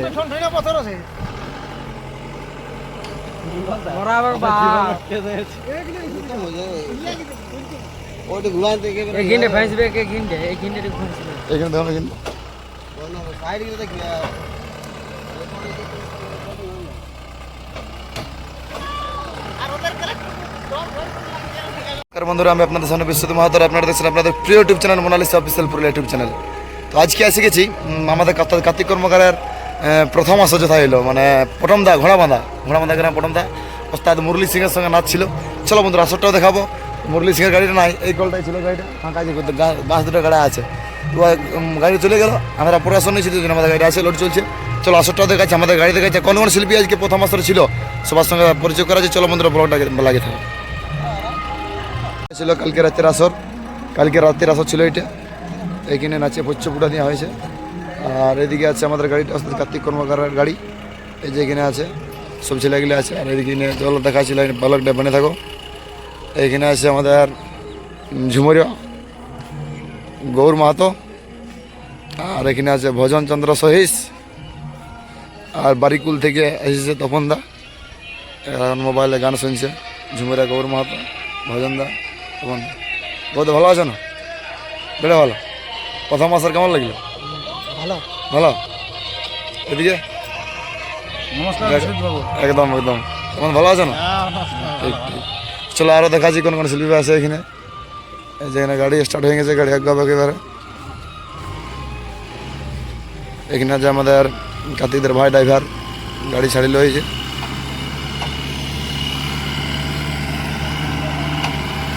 আছে। ওটা ঘুমান থেকে এই গিন্ডে ফাঁসবে কে গিন্ডে এই গিন্ডে ফাঁসবে এখানে দেখো এখানে সাইড গিয়ে দেখি বন্ধুরা আমি আপনাদের সামনে বিশ্বজিৎ মাহাতর। আপনারা দেখছেন আপনাদের প্রিয় YouTube channel Monalisa official Purulia YouTube channel তো আজকে এসে গেছি আমাদের কার্ত- কার্তিক কর্মকারের প্রথম আসর যথা এলো মানে প্রথম দা ঘোড়া বাঁধা ঘোড়া বাঁধা গ্রাম প্রথম দা ওস্তাদ মুরলি সিংয়ের সঙ্গে নাচ ছিল চলো বন্ধুরা, আসরটাও দেখাবো। মুরলি সিংয়ের গাড়িটা নাই, এই কলটাই ছিল গাড়িটা। ফাঁকা আছে বাস দুটো গাড়ি আছে। গাড়ি চলে গেল। আমরা আসর নিয়েছি, দুজন আমাদের গাড়ি আছে, লোড চলছে। চলো, আসরটাও দেখাচ্ছে, আমাদের গাড়ি দেখাচ্ছে। কোন কোন শিল্পী আজকে প্রথম আসর ছিল। সবার সঙ্গে পরিচয় করা আছে। চলো বন্ধুরা, ব্লগটা লাগিয়ে থাকে। ছিল কালকে রাতের আসর। কালকে রাতের আসর ছিল এটা। এইখানে নাচে পুটা দেওয়া হয়েছে। আর এদিকে আছে আমাদের গাড়িটা অর্থাৎ কার্তিক কর্মকারের গাড়ি। এই যে এখানে আছে, সব ছেলেগুলো আছে। আর এদিকে জল দেখাচ্ছিল বালকটা বনে থাকো। এইখানে আছে আমাদের ঝুমরিয়া, গৌর মাহাতো। আর এখানে আছে ভজন চন্দ্র সহিস। আর বারিকুল থেকে এসেছে তপন দা। এখন মোবাইলে গান শুনছে, ঝুমরিয়া, গৌর মাহাতো, ভজন দা, তপন দা। বহুত ভালো আছো না? বেড়ে ভালো। প্রথম মাসের কেমন লাগল? ভালো। ভালো? এদিকে? নমস্কার একদম একদম। তোমার ভালো আছো না? ঠিক ঠিক। চলো আরও দেখাচ্ছি কোন কোন শিল্পী আছে এখানে। এই যে এখানে গাড়ি স্টার্ট হয়ে গেছে গাড়ি আগাবে একেবারে এখানে আছে আমাদের কার্তিকদের ভাই ড্রাইভার গাড়ি ছাড়িল হয়েছে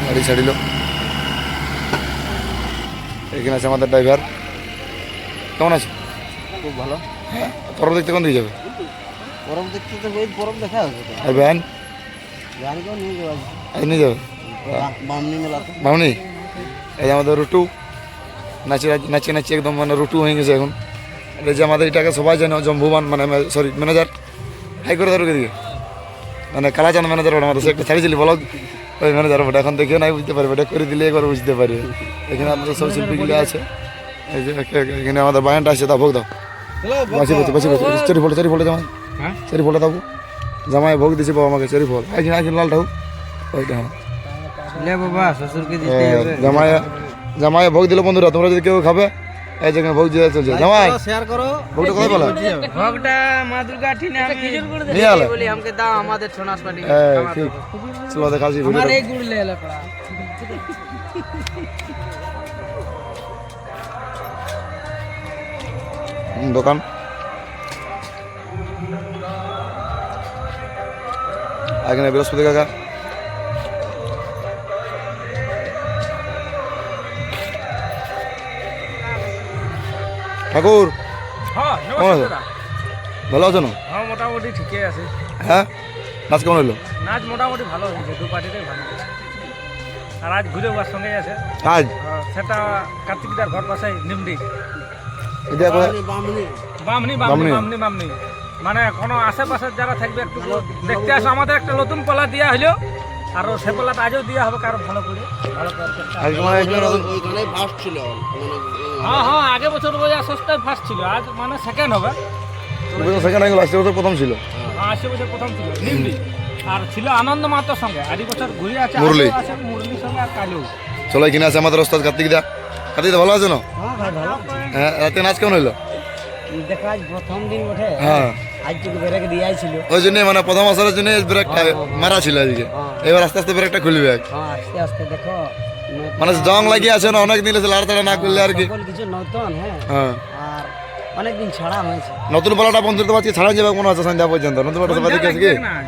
গাড়ি ছাড়িল এখানে আছে আমাদের ড্রাইভার কেমন আছো? খুব ভালো। পরব দেখতে কোন দিকে যাবে? পরব দেখতে তো ওই পরব দেখা তো। আর ভ্যান? গাড়িকেও নিয়ে আজ নিয়ে যাবে? বামনি মেলাতে মামনি এই যে আমাদের রুটু। নাচি নাচি নাচি একদম মানে রুটু হয়ে গেছে এখন। এই যে আমাদের এটাকে সবাই জানে জম্বুবান মানে সরি ম্যানেজার হাই করে ধরো দিকে মানে কালাচাঁদ ম্যানেজার ওটা আমাদের একটা ছাড়িয়েছিলি বলো ওই ম্যানেজার ওটা এখন দেখে নাই বুঝতে পারবে। এটা করে দিলে একবার বুঝতে পারবে। এখানে আমাদের সব শিল্পীগুলো আছে। এই যে এখানে আমাদের বায়ানটা আছে তা ভোগ দাও। বাসি বলছে বাসি বলছে চেরি ফোটা চেরি ফোটা জামাই হ্যাঁ? চেরি ফোটা দাও। জামাই ভোগ দিছে বাবা আমাকে চেরি ফল। আইকিন আইকিন লালটা হোক ওইটা হ্যাঁ লে বাবা শ্বশুরকে দিতে হবে। জামাই জামাই ভোগ দিল বন্ধুরা তোমরা যদি কেউ খাবে এই যেখানে ভোগ দিয়ে চলছে। জামাই শেয়ার করো। ভোগটা কোথায় পেলা? ভগটা মা দুর্গা ঠিনে আমি নিয়ে আলে। বলি আমাকে দাও আমাদের ছোনাস পাটি হ্যাঁ ঠিক। চলো দেখাচ্ছি আমার এই গুড় লে এলো। দোকান। এখানে বৃহস্পতি কাকা। ঠাকুর হ্যাঁ ভালো আছো না? হ্যাঁ মোটামুটি ঠিকই আছে। হ্যাঁ? নাচ কেমন হলো? নাচ মোটামুটি ভালো হয়েছে দু পার্টিটাই ভালো আর আজ ঘুরে ওর সঙ্গে আছে। আজ? আহ, সেটা কার্তিকদার ঘর পাশে নিমডি। এটা বামনি বামনি। বামনি। বামনি মানে কোনো আশেপাশে যারা থাকবে একটু দেখতে আসো আমাদের একটা নতুন পলা দেওয়া হলো। আর সে পলাটা আজও দেওয়া হবে কারও ভালো করে। ভালো করে আজ মানে মানে হ্যাঁ হ্যাঁ আগে বছর ওই সস্তায় ফার্স্ট ছিল। আজ মানে সেকেন্ড হবে। সেকেন্ড হয়ে গেল আসতে বছর প্রথম ছিল। আশি বছর প্রথম ছিল। নিমডি আর ছিল আনন্দ মাহাতোর সঙ্গে। আদি বছর ঘুরে আছে মুরলি। আছে মুরলির সঙ্গে আর কালু। চলো এখানে আছে আমাদের ওস্তাদ কার্তিক দা। কার্তিক দা ভালো আছো না? হ্যাঁ ভাই ভালো হ্যাঁ রাতে নাচ কেমন হইল? প্রথম দিন বটে। হ্যাঁ। ওই জন্য মানে প্রথম আসরের জন্য ব্রেকটা মারা ছিল আজকে। এবার আস্তে আস্তে ব্রেকটা খুলবে হ্যাঁ আস্তে আস্তে দেখো। মানে জং লাগিয়ে আছে না অনেক দিন না করলে আর কি। কিছু নতুন হ্যাঁ। হ্যাঁ। আর অনেক ছাড়া হয়েছে। নতুন পালাটা বন্ধুর তো আজকে ছাড়া যাবে মনে হচ্ছে সন্ধ্যা পর্যন্ত। নতুন পালাটা সবাই দেখে আজকে। হ্যাঁ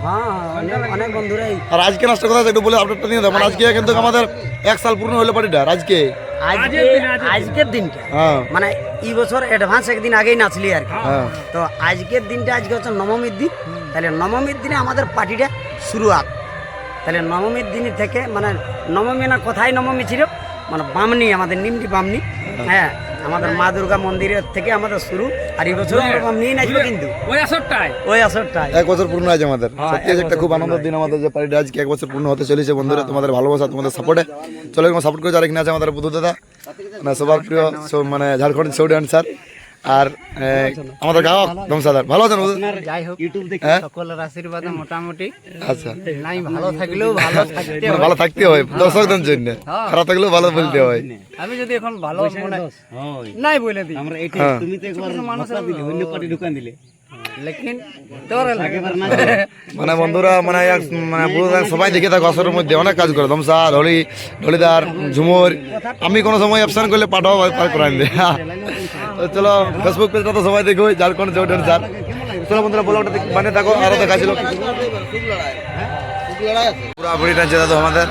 অনেক- অনেক বন্ধুরাই আর আজকে নষ্ট কথা একটু বলে আপডেটটা নিয়ে মানে আজকে কিন্তু আমাদের এক সাল পূর্ণ হলো পার্টিটা আজকে। আজকে আজকের দিন, আজকের দিনটা। হ্যাঁ। মানে এই বছর অ্যাডভান্স একদিন আগেই নাচলি আর কি। হ্যাঁ। তো আজকের দিনটা আজকে হচ্ছে নবমীর দিন। তাহলে নবমীর দিনে আমাদের পার্টিটা শুরুয়াত তাহলে নবমীর দিন থেকে মানে নবমী না কোথায় নবমী ছিল? মানে বামনি আমাদের নিমটি বামনি। হ্যাঁ। আমাদের মা দুর্গা মন্দিরের থেকে আমাদের শুরু। আর এই বছর আমরা বামনি নাচবো কিন্তু। ওই আসরটাই ওই আসরটাই এক বছর পূর্ণ আছে আমাদের। সত্যি একটা খুব আনন্দের দিন আমাদের যে পার্টিটা আজকে এক বছর পূর্ণ হতে চলেছে। বন্ধুরা তোমাদের ভালোবাসা তোমাদের সাপোর্টে চলো সাপোর্ট করে যারা কিনা আছে আমাদের বুধু দাদা মানে সবার প্রিয় মানে ঝাড়খণ্ড সৌডি স্যার আর আমাদের গায়ক দমসাদার। ভালো আছেন যাই হোক ইউটিউব দেখি হ্যাঁ? সকলের আশীর্বাদে মোটামুটি। আচ্ছা। নাই ভালো থাকলেও ভালো থাকতে মানে ভালো থাকতে হয় দর্শকদের জন্য। খারাপ থাকলেও ভালো বলতে হয়। আমি যদি এখন ভালো মনে নাই বলে দিই। আমরা হ্যাঁ। দোকান তোর মানে বন্ধুরা মানে মানে সবাই দেখে থাকো, আসরের মধ্যে অনেক কাজ করে। দমসা ঢলি ঢলিদার ঝুমুর। আমি কোনো সময় অপশন করলে পাঠাও পার করে আনবে তো চলো ফেসবুক পেজটা তো সবাই দেখো ঝাড়খণ্ড জোটের স্যার চলো বন্ধুরা ব্লগটা মানে দেখো আরও দেখাছিল পুরা বুড়ি টানছে দাদু আমাদের।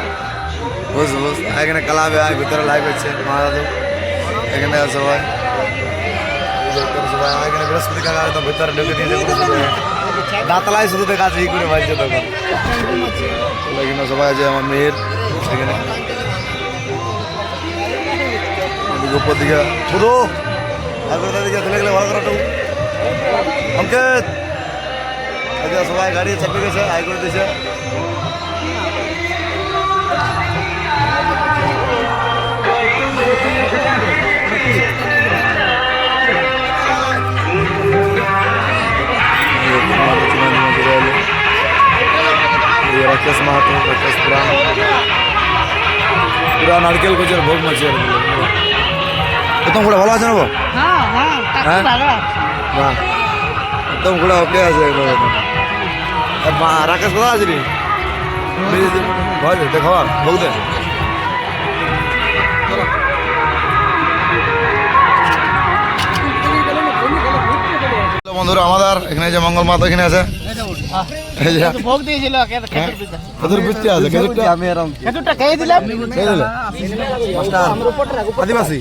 বুঝ বুঝ এখানে কালাবে ভিতরে লাইভ হচ্ছে মা দাদু। এখানে সবাই এই যে ভিতরে সবাই এখানে বৃহস্পতি কাকা একদম ভিতরে ঢুকে দিয়েছে দাঁতলায় শুধু দেখা আছে ই করে বাজছে তখন। সবাই আছে আমার মেয়ের এদিকে উপর দিকে শুধু আগর দিকে গেলে ভালো করে একটু। অঙ্কিত। সবাই গাড়ি চাপে গেছে আই করে দিয়েছে। রাকেশ মাহাতো রাকেশ পুরান পুরা নারকেল গোছের ভোগ মাছি আর একদম ঘোড়া ভালো আছে না হ্যাঁ? একদম ঘোড়া ওকে আছে রাকেশ কোথায় আছে বন্ধুরা আমাদের এখানে যে মঙ্গল মাতা এখানে আছে। এই যে ভোগ দিয়েছিল খেজুর পিস্তি আছে খেজুরটা আমি এরকম খেজুরটা খেয়ে দিলাম? খেয়ে দিলে? মাস্টার। আদিবাসী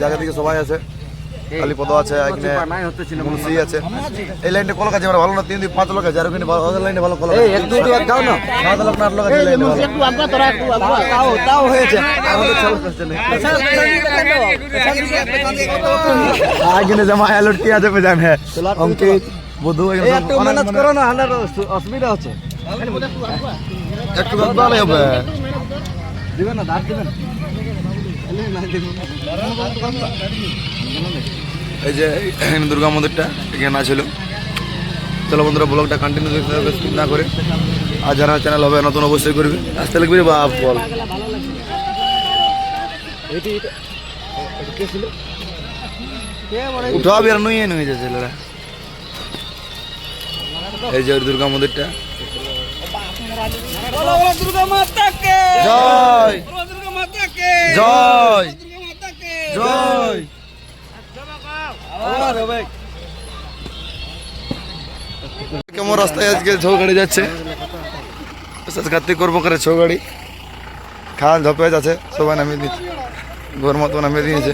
জায়গা থেকে সবাই আছে। কালীপদ আছে এখানে মুন্সি আছে এই লাইনটা কল কাজে ভালো না তিন দুই পাঁচ লোক আছে আর ওখানে ওদের লাইনে ভালো কল এক দুই দুই যাও না পাঁচ লোক আট লোক আছে তাও তাও হয়েছে আমাদের চল আগে জমা অ্যালার্ট কি আছে পেজান হ্যাঁ অঙ্কিত বধু একটু মেহনত করো না হানার অসুবিধা হচ্ছে একটু ভালো হবে দিবেন না দাঁত দিবেন এই যে এখানে দুর্গা মন্দিরটা এখানে না ছিল। চলো বন্ধুরা ব্লগটা কন্টিনিউ দেখতে হবে skip না করে। আর যারা চ্যানেল হবে নতুন অবশ্যই করবে। আসতে লিখবি বা বল। উঠাবি আর নুয়ে নুয়ে যাচ্ছে ছেলেরা। এই যে ওই দুর্গা মন্দিরটা। জয়। জয়। জয়। কেমন রাস্তায় আজকে ছৌ গাড়ি যাচ্ছে? কার্তিক করব করে ছৌ গাড়ি খান ঝপে যাচ্ছে, সবাই নামিয়ে দিচ্ছে। ঘর মতো নামিয়ে দিয়েছে।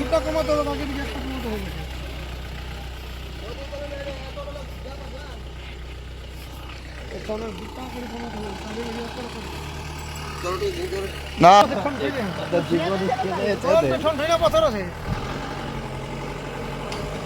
না।